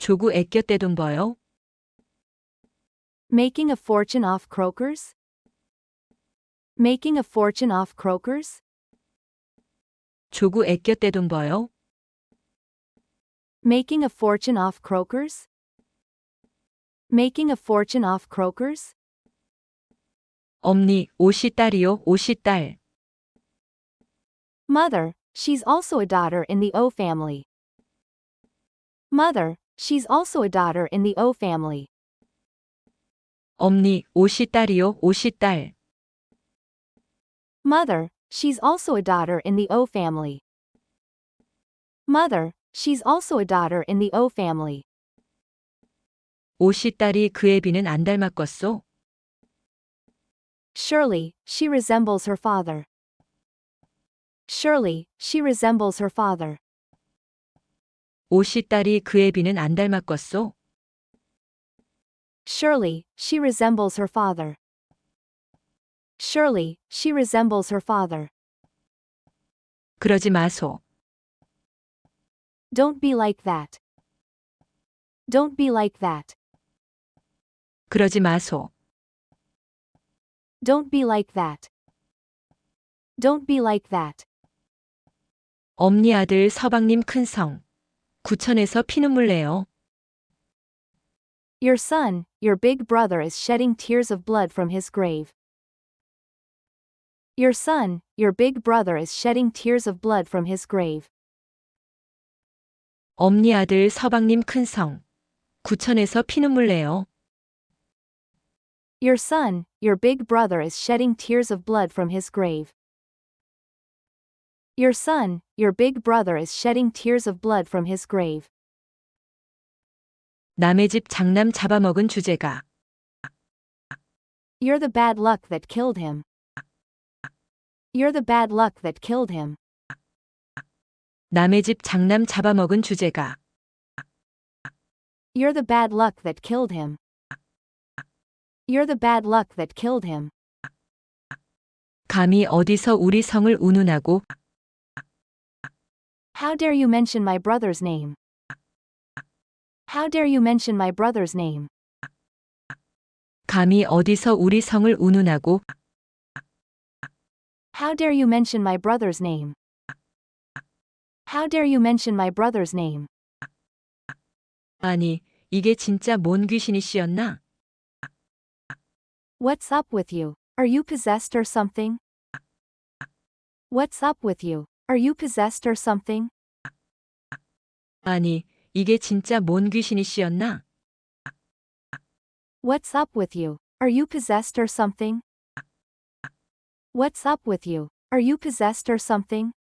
조구 애껴 떼돈 버요? Making a fortune off croakers? Making a fortune off croakers? 조구 애껴 떼돈 버요? Making a fortune off croakers? Making a fortune off croakers? 엄니, 옷이 딸이요, 옷이 딸. Mother, she's also a daughter in the O family. Mother, she's also a daughter in the O family. 엄니, 옷이 딸이요, 옷이 딸. Mother, she's also a daughter in the O family. Mother, she's also a daughter in the O family. 옷이 딸이 그 애비는 안 닮았겠소? Surely, she resembles her father. Surely, she resembles her father. 옷이 딸이 그 애비는 안 닮았겠소? Surely, she resembles her father. Surely, she resembles her father. 그러지 마소. Don't be like that. Don't be like that. 그러지 마소. Don't be like that. Don't be like that. 엄니 아들 서방님 큰 성. 구천에서 피눈물 내요. Your son, your big brother is shedding tears of blood from his grave. Your son, your big brother is shedding tears of blood from his grave. 엄니 아들 서방님 큰 성. 구천에서 피눈물 내요. Your son, your big brother is shedding tears of blood from his grave. Your son, your big brother is shedding tears of blood from his grave. 남의 집 장남 잡아먹은 주제가. You're the bad luck that killed him. You're the bad luck that killed him. 남의 집 장남 잡아먹은 주제가. You're the bad luck that killed him. You're the bad luck that killed him. 감히 어디서 우리 성을 운운하고 How dare you mention my brother's name? How dare you mention my brother's name? 감히 어디서 우리 성을 운운하고 How dare you mention my brother's name? How dare you mention my brother's name? 아니 이게 진짜 뭔 귀신이시였나? What's up with you? Are you possessed or something? What's up with you? Are you possessed or something? 아니 이게 진짜 뭔 귀신이시였나? What's up with you? Are you possessed or something? What's up with you? Are you possessed or something?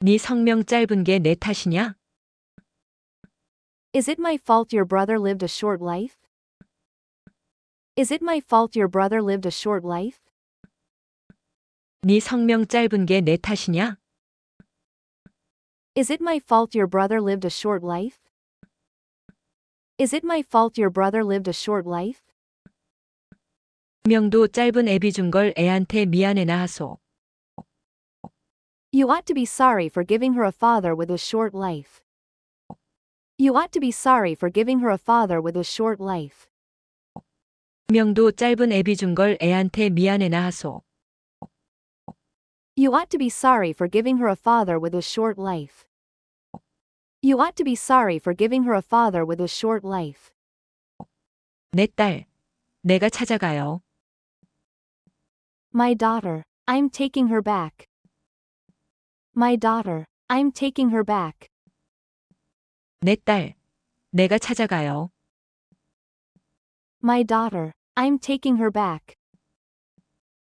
네 성명 짧은 게 내 탓이냐? Is it my fault your brother lived a short life? Is it my fault your brother lived a short life? 네 성명 짧은 게 내 탓이냐? Is it my fault your brother lived a short life? Is it my fault your brother lived a short life? 명도 짧은 애비 준 걸 애한테 미안해나 하소. You ought to be sorry for giving her a father with a short life. You ought to be sorry for giving her a father with a short life. 명도 짧은 애비 준 걸 애한테 미안해나 하소. You ought to be sorry for giving her a father with a short life. You ought to be sorry for giving her a father with a short life. 내 딸. 내가 찾아가요. My daughter, I'm taking her back. My daughter, I'm taking her back. 내 딸. 내가 찾아가요. My daughter, I'm taking her back.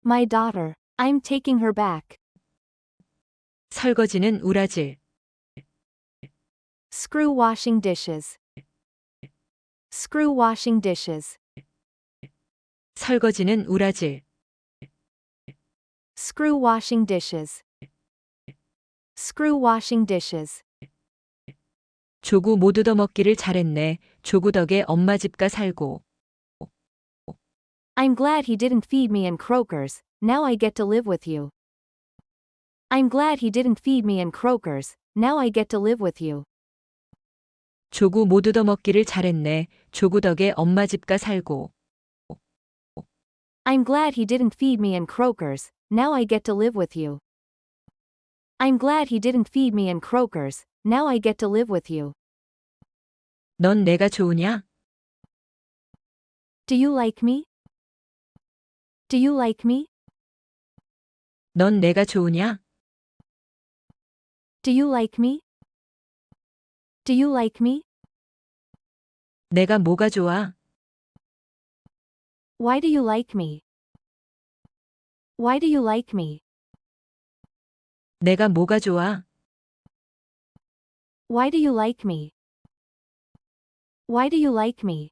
My daughter, I'm taking her back. 설거지는 우라질. Screw washing dishes. Screw washing dishes. 설거지는 우라질. Screw washing dishes. Screw washing dishes. 조구 못 얻어먹기를 잘했네. 조구 덕에 엄마 집가 살고. I'm glad he didn't feed me in croakers, now I get to live with you. I'm glad he didn't feed me in croakers, now I get to live with you. 조구 못 얻어먹기를 잘했네. 조구 덕에 엄마 집가 살고. I'm glad he didn't feed me in croakers, now I get to live with you. I'm glad he didn't feed me in croakers, now I get to live with you. 넌 내가 좋으냐? Do you like me? Do you like me? 넌 내가 좋으냐? Do you like me? Do you like me? 내가 뭐가 좋아? Why do you like me? Why do you like me? 내가 뭐가 좋아? Why do you like me? Why do you like me?